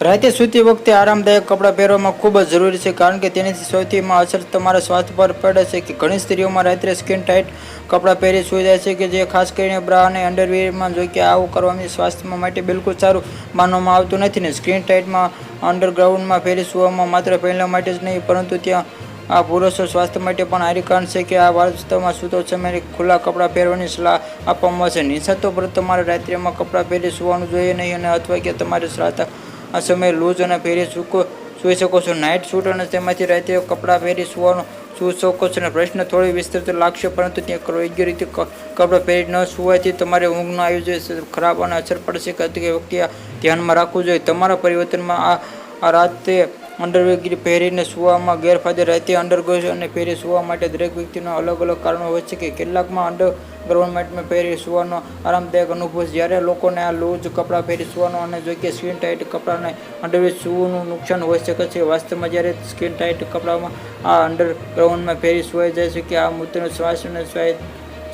રાતે સૂતી વખતે આરામદાયક કપડાં પહેરવામાં ખૂબ જ જરૂરી છે, કારણ કે તેનાથી સૌથીમાં અસર તમારા સ્વાસ્થ્ય પર પડે છે કે ઘણી સ્ત્રીઓમાં રાત્રે સ્કિન ટાઇટ કપડાં પહેરી સૂઈ જાય છે કે જે ખાસ કરીને બ્રા અને અંડરવેરમાં જો કે આવું કરવાની સ્વાસ્થ્ય માટે બિલકુલ સારું માનવામાં આવતું નથી ને સ્કિન ટાઇટમાં અંડરગ્રાઉન્ડમાં પહેરી સૂવામાં માત્ર પહેલા માટે જ નહીં, પરંતુ ત્યાં આ પુરુષો સ્વાસ્થ્ય માટે પણ હાનિકારક છે કે આ વાસ્તવમાં સૂતો સમયે ખુલ્લા કપડાં પહેરવાની સલાહ આપવામાં આવશે. નિશાતો પર તમારે રાત્રિમાં કપડાં પહેરી સૂવાનું જોઈએ નહીં અને અથવા કે તમારે રાત આ સમયે લૂઝ અને પહેરી સૂકો સૂઈ શકો છો. નાઇટ સૂટ અને તેમાંથી રાતે કપડાં પહેરી સૂવાનું, સૂઈ શકો છો. અને પ્રશ્ન થોડી વિસ્તૃત લાગશે, પરંતુ ત્યાં યોગ્ય રીતે કપડાં પહેરી ન સૂવાથી તમારે ઊંઘનું આયોજન ખરાબ અને અસર પડશે. કે વખતે ધ્યાનમાં રાખવું જોઈએ. તમારા પરિવર્તનમાં આ આ રાતે અંડરવેર પહેરીને સૂવામાં ગેરફાયદે રાતે અંડરગ્રોસ અને પહેરી સૂવા માટે દરેક વ્યક્તિનો અલગ અલગ કારણો હોય છે કે કેટલાકમાં અંડર ગવર્મેન્ટમાં પહેરી સૂવાનો આરામદાયક અનુભવ છે. જ્યારે લોકોને આ લૂઝ કપડાં પહેરી સૂવાનો અને જો કે સ્કિન ટાઇટ કપડાને અંડરવેર સૂવાનું નુકસાન હોઈ શકે છે. વાસ્તવમાં જ્યારે સ્કિન ટાઇટ કપડામાં આ અંડરગ્રાઉન્ડમાં પહેરી સુવાઈ જાય છે કે આ મૂત્રનો શ્વાસ અને શ્વાસ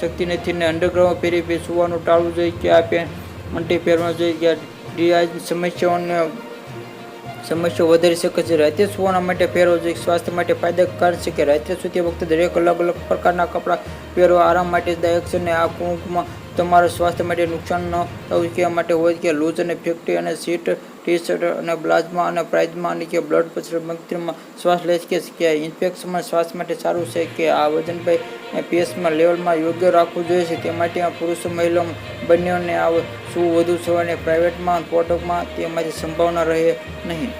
શક્તિ નથી ને અંડરગ્રાઉન્ડ પહેરી સૂવાનું ટાળવું જોઈએ કે આ પેન અંટી પહેરવાનું જોઈએ કે ડિયાજ સમસ્યાઓને સમસ્યાઓ વધારી શકે છે. રાત્રે સુવાના માટે પહેરવો જોઈએ. સ્વાસ્થ્ય માટે ફાયદાકાર છે કે રાત્રે સૂતી વખતે દરેક અલગ અલગ પ્રકારના કપડાં પહેરવા આરામ માટે દાયક છે અને આ કુંકમાં તમારા સ્વાસ્થ્ય માટે નુકસાન ન થવું કે માટે હોય કે લૂઝ અને ફેક્ટરી અને સીટ ટી શર્ટ અને પ્લાઝમા અને પ્રાઇઝમાં અને કે બ્લડ પ્રેશર મગજમાં શ્વાસ લે છે કે ઇન્ફેક્શનમાં શ્વાસ માટે સારું છે કે આ વજન ભાઈ પીએસમાં લેવલમાં યોગ્ય રાખવું જોઈએ છે, તે માટે પુરુષો, મહિલાઓ બંનેઓને આ શું વધુ સવારે પ્રાઇવેટમાં કોટકમાં તેમાંથી સંભાવના રહે નહીં.